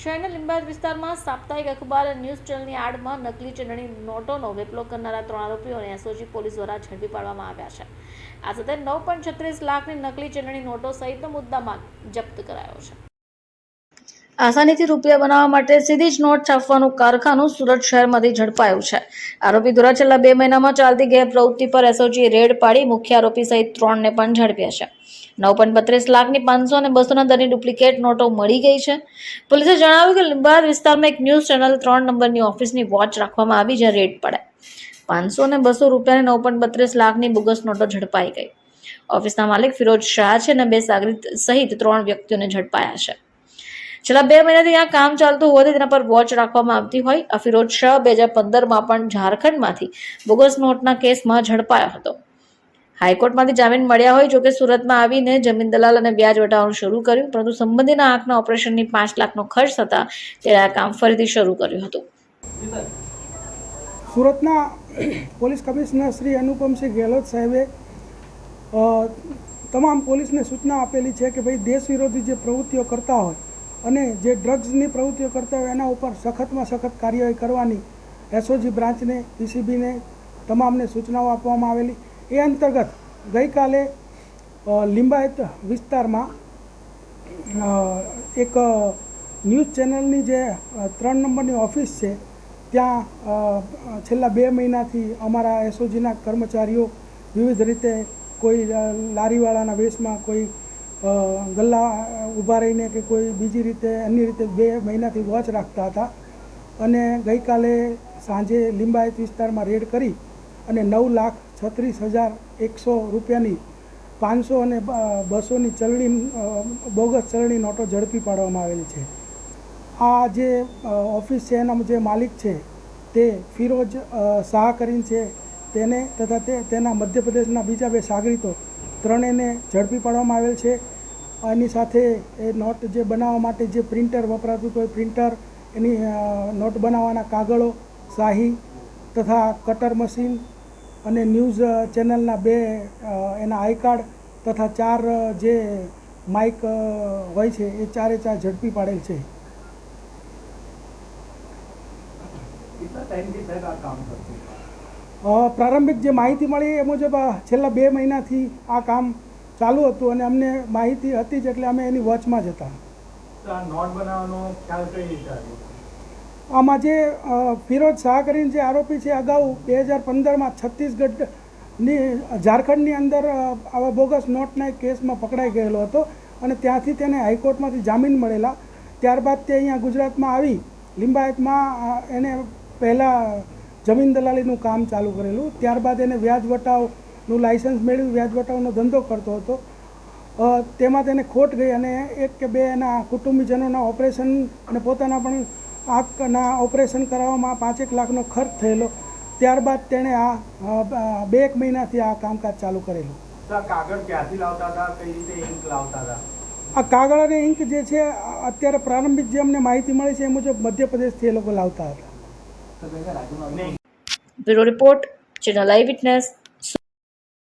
શહેરના લીંબાયત વિસ્તારમાં સાપ્તાહિક અખબાર ન્યૂઝ ચેનલની આડમાં નકલી ચલણી નોટોનો વેપલો કરનારા ત્રણ આરોપીઓને એસઓજી પોલીસ દ્વારા ઝડપી પાડવામાં આવ્યા છે. આ સાથે નવ પોઈન્ટ છત્રીસ લાખની નકલી ચલણી નોટો સહિતનો મુદ્દામાલ જપ્ત કરાયો છે. આસાનીથી રૂપિયા બનાવવા માટે સીધી જ નોટ છાપવાનું કારખાનું સુરત શહેરમાંથી ઝડપાયું છે. આરોપી દ્વારા છેલ્લા બે મહિનામાં ચાલતી ગેરપ્રવૃત્તિ પર એસઓજીએ રેડ પાડી મુખ્ય આરોપી સહિત ત્રણને પણ ઝડપ્યા છે. નવ પોઈન્ટ બત્રીસ લાખની પાંચસો અને બસોના દરની ડુપ્લિકેટ નોટો મળી ગઈ છે. પોલીસે જણાવ્યું કે લીંબાયત વિસ્તારમાં એક ન્યૂઝ ચેનલ ત્રણ નંબરની ઓફિસની વોચ રાખવામાં આવી જ્યાં રેડ પડે. પાંચસો અને બસો રૂપિયાની નવ પોઈન્ટ બત્રીસ લાખની બોગસ નોટો ઝડપાઈ ગઈ. ઓફિસના માલિક ફિરોજ શાહ છે અને બે સાગરીત સહિત ત્રણ વ્યક્તિઓને ઝડપાયા છે. છેલ્લા બે મહિનાથી આ કામ ચાલતું હોવાથી તેના પર વોચ રાખવામાં આવતી હોય. આ ફિરોજ શાહ બે હજાર પંદરમાં પણ ઝારખંડમાંથી બોગસ નોટના કેસમાં ઝડપાયો હતો. હાઈકોર્ટમાંથી જામીન મળ્યા હોય જોકે સુરતમાં આવીને જમીન દલાલ અને વ્યાજ વટાવવાનું શરૂ કર્યું, પરંતુ સંબંધીના આંખના ઓપરેશનની પાંચ લાખનો ખર્ચ થતા તેણે આ કામ ફરીથી શરૂ કર્યું હતું. સુરતના પોલીસ કમિશનર શ્રી અનુપમસિંહ ગેહલોત સાહેબે તમામ પોલીસને સૂચના આપેલી છે કે ભાઈ દેશ વિરોધી જે પ્રવૃત્તિઓ કરતા હોય અને જે ડ્રગ્સની પ્રવૃત્તિઓ કરતા હોય એના ઉપર સખતમાં સખત કાર્યવાહી કરવાની એસઓજી બ્રાન્ચને, પીસીબીને તમામને સૂચનાઓ આપવામાં આવેલી. એ અંતર્ગત ગઈકાલે લિંબાયત વિસ્તારમાં એક ન્યૂઝ ચેનલની જે ત્રણ નંબરની ઓફિસ છે, ત્યાં છેલ્લા બે મહિનાથી અમારા એસઓજીના કર્મચારીઓ વિવિધ રીતે કોઈ લારીવાળાના વેશમાં કોઈ ગલ્લા ઊભા રહીને કે કોઈ બીજી રીતે, અન્ય રીતે બે મહિનાથી વોચ રાખતા હતા. અને ગઈકાલે સાંજે લિંબાયત વિસ્તારમાં રેડ કરી અને નવ લાખ છત્રીસ હજાર એકસો રૂપિયાની પાંચસો અને બસોની ચલણી બોગસ ચલણી નોટો ઝડપી પાડવામાં આવેલી છે. આ જે ઓફિસ છે એના જે માલિક છે, તે ફિરોજ શાહ કરીને છે. તેને તથા તે, તેના મધ્યપ્રદેશના બીજા બે સાગરીતો ત્રણેયને ઝડપી પાડવામાં આવેલ છે. એની સાથે એ નોટ જે બનાવવા માટે જે પ્રિન્ટર વપરાતું હતું, એ પ્રિન્ટર એની નોટ બનાવવાના કાગળો, શાહી તથા કટર મશીન અને ન્યૂઝ ચેનલના બે એના આઈ કાર્ડ તથા ચાર જે માઇક હોય છે એ ચારે ચાર ઝડપી પાડેલ છે. પ્રારંભિક જે માહિતી મળી એ મુજબ છેલ્લા બે મહિનાથી આ કામ ચાલુ હતું અને અમને માહિતી હતી જ એટલે અમે એની વોચમાં જ હતા. નોટ બનાવવાનો ખ્યાલ કઈ રીતે આમાં જે ફિરોજ શાહ કરીને જે આરોપી છે અગાઉ, બે હજાર પંદરમાં છત્તીસગઢની, ઝારખંડની અંદર આવા બોગસ નોટના એક કેસમાં પકડાઈ ગયેલો હતો અને ત્યાંથી તેને હાઈકોર્ટમાંથી જામીન મળેલા. ત્યારબાદ તે અહીંયા ગુજરાતમાં આવી. લિંબાયતમાં એને પહેલાં જમીન દલાલીનું કામ ચાલુ કરેલું. ત્યારબાદ એને વ્યાજ વટાવનું લાઇસન્સ મેળવી, વ્યાજ વટાવનો ધંધો કરતો હતો. તેમાં તેને ખોટ ગઈ અને એક કે બે એના કુટુંબીજનોના ઓપરેશન અને પોતાના પણ આંખના ઓપરેશન કરાવવામાં પાંચેક લાખનો ખર્ચ થયેલો. ત્યારબાદ તેણે આ બે એક મહિનાથી આ કામકાજ ચાલુ કરેલું. આ કાગળ ક્યાંથી લાવતા હતા? કઈ રીતે ઇંક લાવતા હતા? આ કાગળ અને ઇંક જે છે અત્યારે પ્રારંભિક જે અમને માહિતી મળી છે એ મુજબ મધ્યપ્રદેશથી એ લોકો લાવતા હતા. Bureau report channel eyewitness.